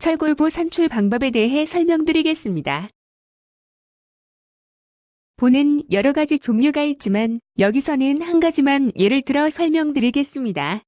철골보 산출 방법에 대해 설명드리겠습니다. 보는 여러 가지 종류가 있지만 여기서는 한 가지만 예를 들어 설명드리겠습니다.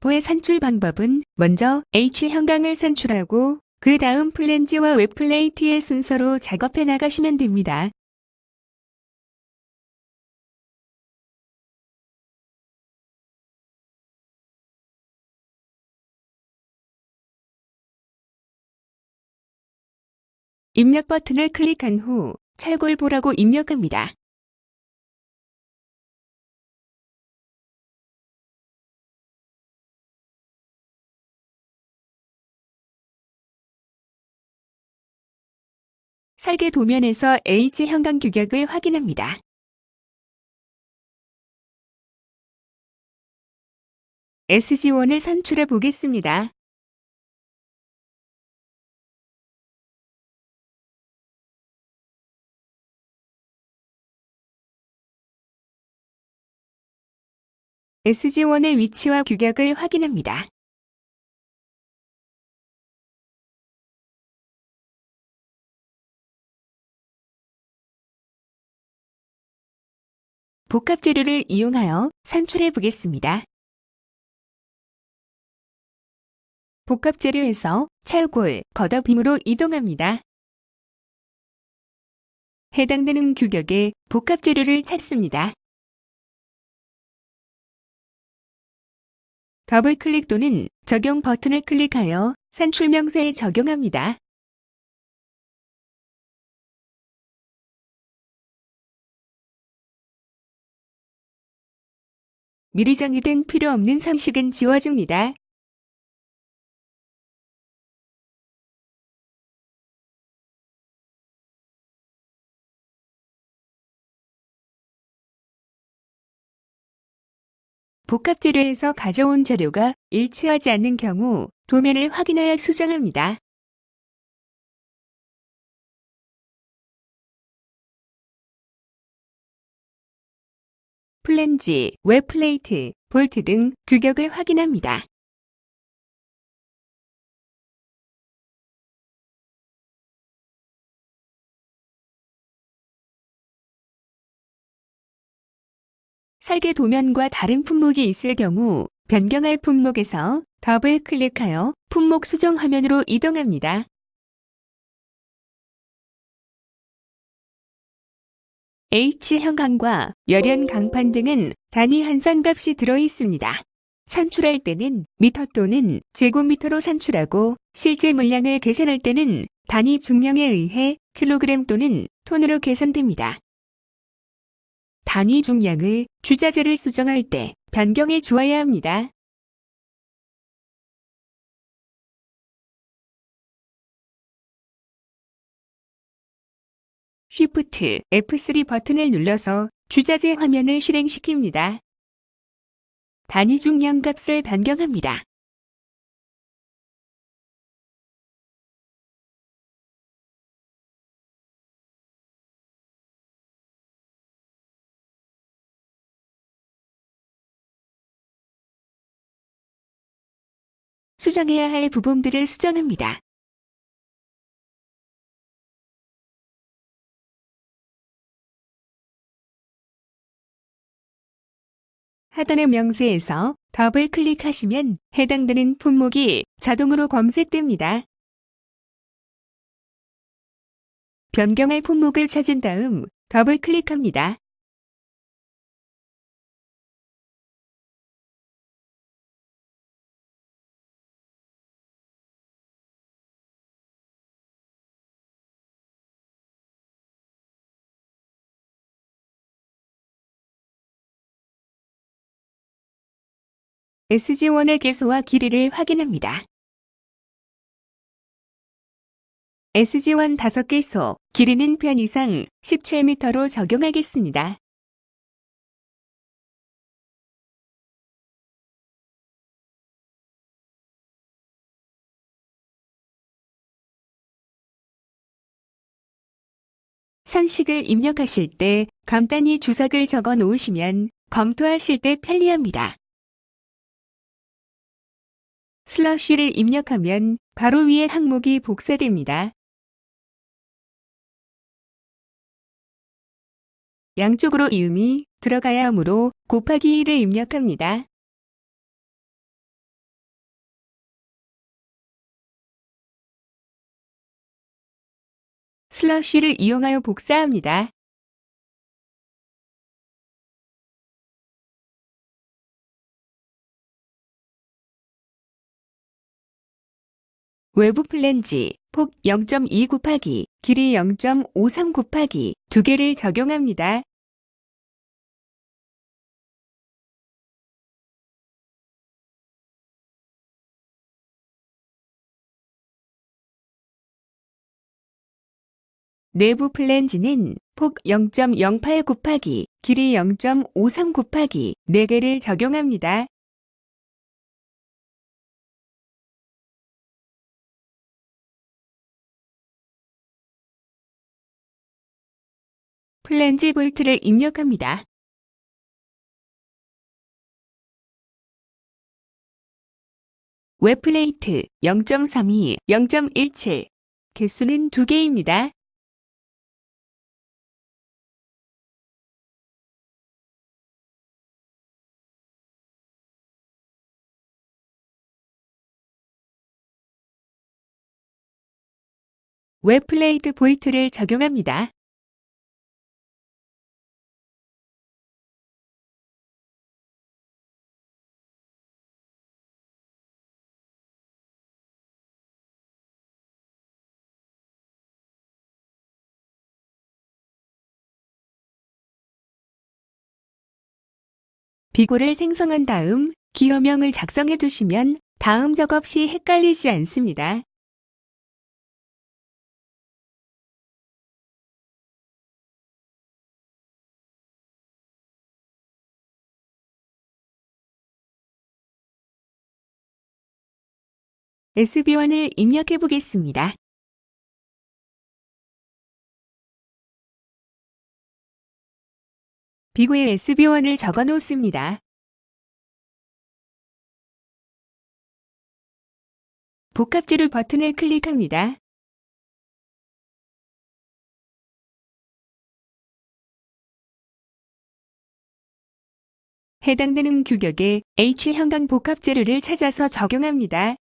보의 산출 방법은 먼저 H 형광을 산출하고 그 다음 플랜지와 웹플레이트의 순서로 작업해 나가시면 됩니다. 입력 버튼을 클릭한 후 찰골보라고 입력합니다. 설계 도면에서 H 형광 규격을 확인합니다. SG1을 산출해 보겠습니다. SG1의 위치와 규격을 확인합니다. 복합 재료를 이용하여 산출해 보겠습니다. 복합 재료에서 찰골, 겉어빔으로 이동합니다. 해당되는 규격의 복합 재료를 찾습니다. 더블 클릭 또는 적용 버튼을 클릭하여 산출 명세에 적용합니다. 미리 정의된 필요 없는 상식은 지워줍니다. 복합 재료에서 가져온 재료가 일치하지 않는 경우 도면을 확인하여 수정합니다. 플랜지, 웹플레이트, 볼트 등 규격을 확인합니다. 설계 도면과 다른 품목이 있을 경우 변경할 품목에서 더블 클릭하여 품목 수정 화면으로 이동합니다. H 형광과 열연 강판 등은 단위 한산 값이 들어 있습니다. 산출할 때는 미터 또는 제곱미터로 산출하고 실제 물량을 계산할 때는 단위 중량에 의해 킬로그램 또는 톤으로 계산됩니다. 단위 중량을 주자재를 수정할 때 변경해 주어야 합니다. Shift F3 버튼을 눌러서 주자재 화면을 실행시킵니다. 단위 중량 값을 변경합니다. 수정해야 할 부분들을 수정합니다. 하단의 명세에서 더블 클릭하시면 해당되는 품목이 자동으로 검색됩니다. 변경할 품목을 찾은 다음 더블 클릭합니다. SG1의 개수와 길이를 확인합니다. SG1 5개소, 길이는 편 이상 17m로 적용하겠습니다. 산식을 입력하실 때 간단히 주석을 적어 놓으시면 검토하실 때 편리합니다. 슬러시를 입력하면 바로 위에 항목이 복사됩니다. 양쪽으로 이음이 들어가야 하므로 곱하기 1을 입력합니다. 슬러시를 이용하여 복사합니다. 외부 플랜지 폭 0.2 곱하기 길이 0.53 곱하기 두 개를 적용합니다. 내부 플랜지는 폭 0.08 곱하기 길이 0.53 곱하기 4개를 적용합니다. 플랜지 볼트를 입력합니다. 웹플레이트 0.32, 0.17 개수는 2개입니다. 웹플레이트 볼트를 적용합니다. 비고를 생성한 다음 기호명을 작성해 두시면 다음 작업 시 헷갈리지 않습니다. SB1을 입력해 보겠습니다. 비구에 SB1을 적어 놓습니다. 복합재료 버튼을 클릭합니다. 해당되는 규격의 H 형광 복합재료를 찾아서 적용합니다.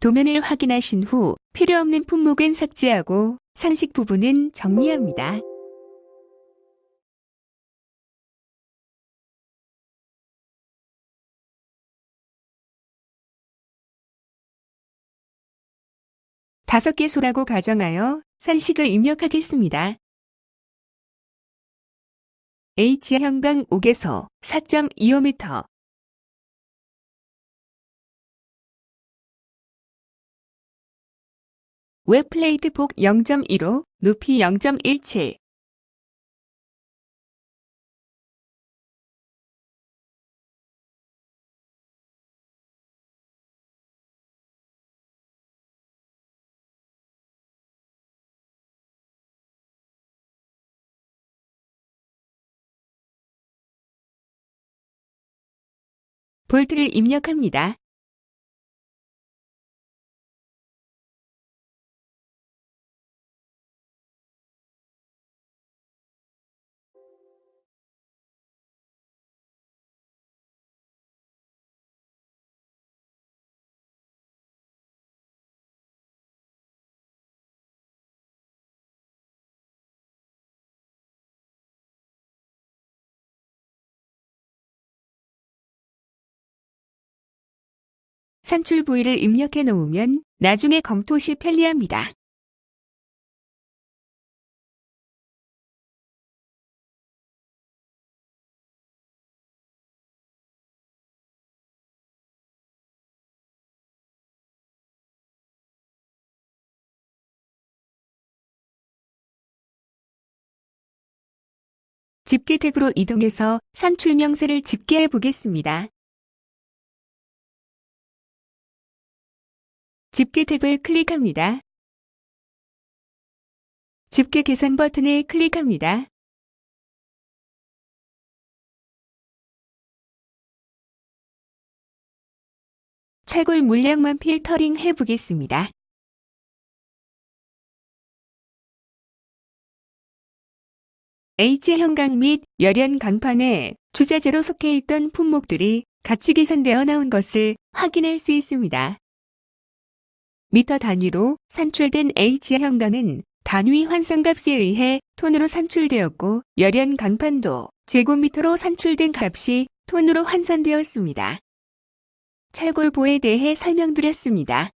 도면을 확인하신 후 필요 없는 품목은 삭제하고 상식 부분은 정리합니다. 다섯 개 소라고 가정하여 산식을 입력하겠습니다. H 형광 5개소 4.25m 웹플레이트 폭 0.15, 높이 0.17 볼트를 입력합니다. 산출 부위를 입력해 놓으면 나중에 검토 시 편리합니다. 집게 탭으로 이동해서 산출 명세를 집계해 보겠습니다. 집계 탭을 클릭합니다. 집계 계산 버튼을 클릭합니다. 채굴 물량만 필터링 해보겠습니다. H형광 및 열연 강판에 주자재로 속해 있던 품목들이 같이 계산되어 나온 것을 확인할 수 있습니다. 미터 단위로 산출된 H형광은 단위 환산값에 의해 톤으로 산출되었고 열연 강판도 제곱미터로 산출된 값이 톤으로 환산되었습니다. 철골보에 대해 설명드렸습니다.